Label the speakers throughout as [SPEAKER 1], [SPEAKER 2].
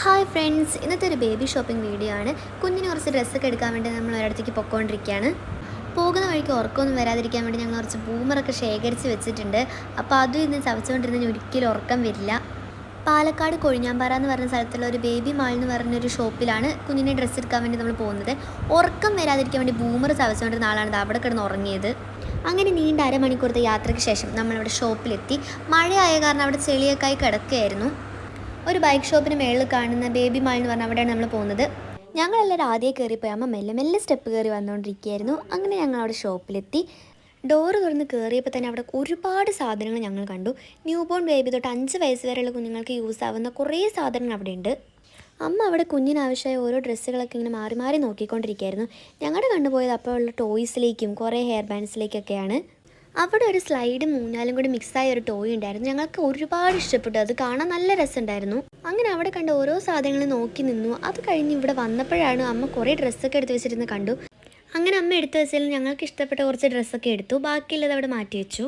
[SPEAKER 1] Hi friends ഇന്നത്തെ ഒരു baby shopping video ആണ്. കുഞ്ഞിന് കുറച്ച് ഡ്രസ്സൊക്കെ എടുക്കാൻ വേണ്ടി നമ്മൾ ഒരിടത്തേക്ക് പൊക്കോണ്ടിരിക്കുകയാണ്. പോകുന്ന വഴിക്ക് ഉറക്കമൊന്നും വരാതിരിക്കാൻ വേണ്ടി ഞങ്ങൾ കുറച്ച് ബൂമറൊക്കെ ശേഖരിച്ച് വെച്ചിട്ടുണ്ട്. അപ്പോൾ അതും ഇന്ന് ചവച്ചുകൊണ്ടിരുന്ന ഒരിക്കലും ഉറക്കം വരില്ല. പാലക്കാട് കൊഴിഞ്ഞാമ്പാറ എന്ന് പറഞ്ഞ സ്ഥലത്തുള്ള ഒരു ബേബി മാൾ എന്ന് പറഞ്ഞൊരു ഷോപ്പിലാണ് കുഞ്ഞിനെ ഡ്രസ്സ് എടുക്കാൻ വേണ്ടി നമ്മൾ പോകുന്നത്. ഉറക്കം വരാതിരിക്കാൻ വേണ്ടി ബൂമർ ചവച്ചുകൊണ്ടിരുന്ന ആളാണ് അവിടെ കിടന്ന് ഉറങ്ങിയത്. അങ്ങനെ നീണ്ട അരമണിക്കൂറത്തെ യാത്രയ്ക്ക് ശേഷം നമ്മളിവിടെ ഷോപ്പിലെത്തി. മഴയായ കാരണം അവിടെ ചെളിയൊക്കെ ആയി കിടക്കുകയായിരുന്നു. ഒരു ബൈക്ക് ഷോപ്പിന് മേളിൽ കാണുന്ന ബേബി മാൾ എന്ന് പറഞ്ഞാൽ അവിടെയാണ് നമ്മൾ പോകുന്നത്. ഞങ്ങളെല്ലാവരും ആദ്യം കയറിപ്പോയി അമ്മ മെല്ലെ മെല്ലെ സ്റ്റെപ്പ് കയറി വന്നുകൊണ്ടിരിക്കുകയായിരുന്നു അങ്ങനെ ഞങ്ങൾ അവിടെ ഷോപ്പിലെത്തി ഡോറ് തുറന്ന് കയറിയപ്പോൾ തന്നെ അവിടെ ഒരുപാട് സാധനങ്ങൾ ഞങ്ങൾ കണ്ടു. ന്യൂ ബോൺ ബേബി തൊട്ട് അഞ്ച് വയസ്സ് വരെയുള്ള കുഞ്ഞുങ്ങൾക്ക് യൂസ് ആവുന്ന കുറേ സാധനങ്ങൾ അവിടെ ഉണ്ട് അമ്മ അവിടെ കുഞ്ഞിനാവശ്യമായ ഓരോ ഡ്രസ്സുകളൊക്കെ ഇങ്ങനെ മാറി മാറി നോക്കിക്കൊണ്ടിരിക്കുകയായിരുന്നു. ഞങ്ങളുടെ കണ്ടുപോയത് അപ്പോൾ ഉള്ള ടോയ്സിലേക്കും കുറേ ഹെയർ ബാൻഡ്സിലേക്കൊക്കെയാണ് അവിടെ ഒരു സ്ലൈഡും മൂന്നാലും കൂടി മിക്സായ ഒരു ടോയ് ഉണ്ടായിരുന്നു. ഞങ്ങൾക്ക് ഒരുപാട് ഇഷ്ടപ്പെട്ടു. അത് കാണാൻ നല്ല രസമുണ്ടായിരുന്നു. അങ്ങനെ അവിടെ കണ്ട ഓരോ സാധനങ്ങളും നോക്കി നിന്നു. അത് കഴിഞ്ഞ് ഇവിടെ വന്നപ്പോഴാണ് അമ്മ കുറേ ഡ്രസ്സൊക്കെ എടുത്ത് വെച്ചിരുന്ന് കണ്ടു. അങ്ങനെ അമ്മ എടുത്തു വെച്ചാൽ ഞങ്ങൾക്ക് ഇഷ്ടപ്പെട്ട കുറച്ച് ഡ്രസ്സൊക്കെ എടുത്തു. ബാക്കിയുള്ളത് അവിടെ മാറ്റി വെച്ചു.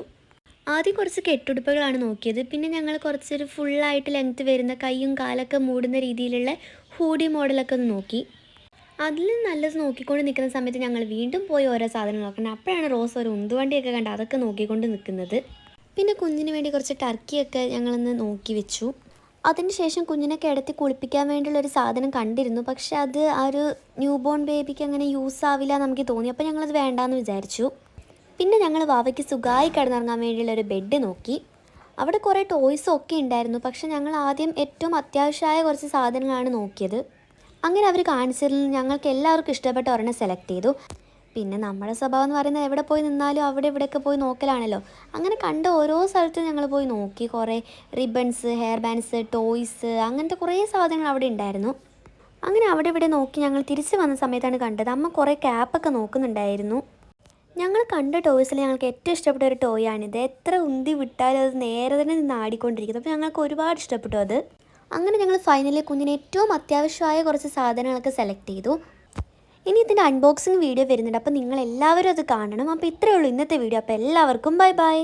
[SPEAKER 1] ആദ്യം കുറച്ച് കെട്ടുടുപ്പുകളാണ് നോക്കിയത്. പിന്നെ ഞങ്ങൾ കുറച്ചൊരു ഫുള്ളായിട്ട് ലെങ്ത്ത് വരുന്ന കൈയും കാലൊക്കെ മൂടുന്ന രീതിയിലുള്ള ഹൂഡി മോഡലൊക്കെ ഒന്ന് നോക്കി. അതിൽ നല്ലത് നോക്കിക്കൊണ്ട് നിൽക്കുന്ന സമയത്ത് ഞങ്ങൾ വീണ്ടും പോയി ഓരോ സാധനങ്ങൾ നോക്കണം. അപ്പോഴാണ് റോസ് ഒരു ഉന്തുവണ്ടിയൊക്കെ കണ്ട് അതൊക്കെ നോക്കിക്കൊണ്ട് നിൽക്കുന്നത്. പിന്നെ കുഞ്ഞിന് വേണ്ടി കുറച്ച് ടർക്കിയൊക്കെ ഞങ്ങളൊന്ന് നോക്കി വെച്ചു. അതിനുശേഷം കുഞ്ഞിനെ കിടത്തി കുളിപ്പിക്കാൻ വേണ്ടിയുള്ള ഒരു സാധനം കണ്ടിരുന്നു. പക്ഷെ അത് ആ ഒരു ന്യൂ ബോൺ ബേബിക്ക് അങ്ങനെ യൂസ് ആവില്ല നമുക്ക് തോന്നി. അപ്പോൾ ഞങ്ങളത് വേണ്ടാന്ന് വിചാരിച്ചു. പിന്നെ ഞങ്ങൾ വാവയ്ക്ക് സുഖമായി കിടന്നിറങ്ങാൻ വേണ്ടിയുള്ള ഒരു ബെഡ് നോക്കി. അവിടെ കുറേ ടോയ്സും ഒക്കെ ഉണ്ടായിരുന്നു. പക്ഷെ ഞങ്ങൾ ആദ്യം ഏറ്റവും അത്യാവശ്യമായ കുറച്ച് സാധനങ്ങളാണ് നോക്കിയത്. അങ്ങനെ അവർ കാണിച്ചതിൽ ഞങ്ങൾക്ക് എല്ലാവർക്കും ഇഷ്ടപ്പെട്ട ഒരെണ്ണം സെലക്ട് ചെയ്തു. പിന്നെ നമ്മുടെ സ്വഭാവം എന്ന് പറയുന്നത് എവിടെ പോയി നിന്നാലും അവിടെ ഇവിടെയൊക്കെ പോയി നോക്കലാണല്ലോ. അങ്ങനെ കണ്ട ഓരോ സ്ഥലത്തും ഞങ്ങൾ പോയി നോക്കി. കുറേ റിബൺസ് ഹെയർ ബാൻഡ്സ് ടോയ്സ് അങ്ങനത്തെ കുറേ സാധനങ്ങൾ അവിടെ ഉണ്ടായിരുന്നു. അങ്ങനെ അവിടെ ഇവിടെ നോക്കി ഞങ്ങൾ തിരിച്ചു വന്ന സമയത്താണ് കണ്ടത്. അമ്മ കുറേ ക്യാപ്പൊക്കെ നോക്കുന്നുണ്ടായിരുന്നു. ഞങ്ങൾ കണ്ട ടോയ്സിൽ ഞങ്ങൾക്ക് ഏറ്റവും ഇഷ്ടപ്പെട്ട ഒരു ടോയ് ആണിത്. എത്ര ഉന്തി വിട്ടാലും അത് നേരെ തന്നെ നിന്ന് ആടിക്കൊണ്ടിരിക്കുന്നു. അപ്പോൾ ഞങ്ങൾക്ക് ഒരുപാട് ഇഷ്ടപ്പെട്ടു അത്. അങ്ങനെ ഞങ്ങൾ ഫൈനലി കുഞ്ഞിന് ഏറ്റവും അത്യാവശ്യമായ കുറച്ച് സാധനങ്ങളൊക്കെ സെലക്ട് ചെയ്തു. ഇനി ഇതിന്റെ അൺബോക്സിങ് വീഡിയോ വരുന്നുണ്ട്. അപ്പോൾ നിങ്ങൾ എല്ലാവരും അത് കാണണം. അപ്പോൾ ഇത്രയേ ഉള്ളൂ ഇന്നത്തെ വീഡിയോ അപ്പോൾ എല്ലാവർക്കും ബൈ ബൈ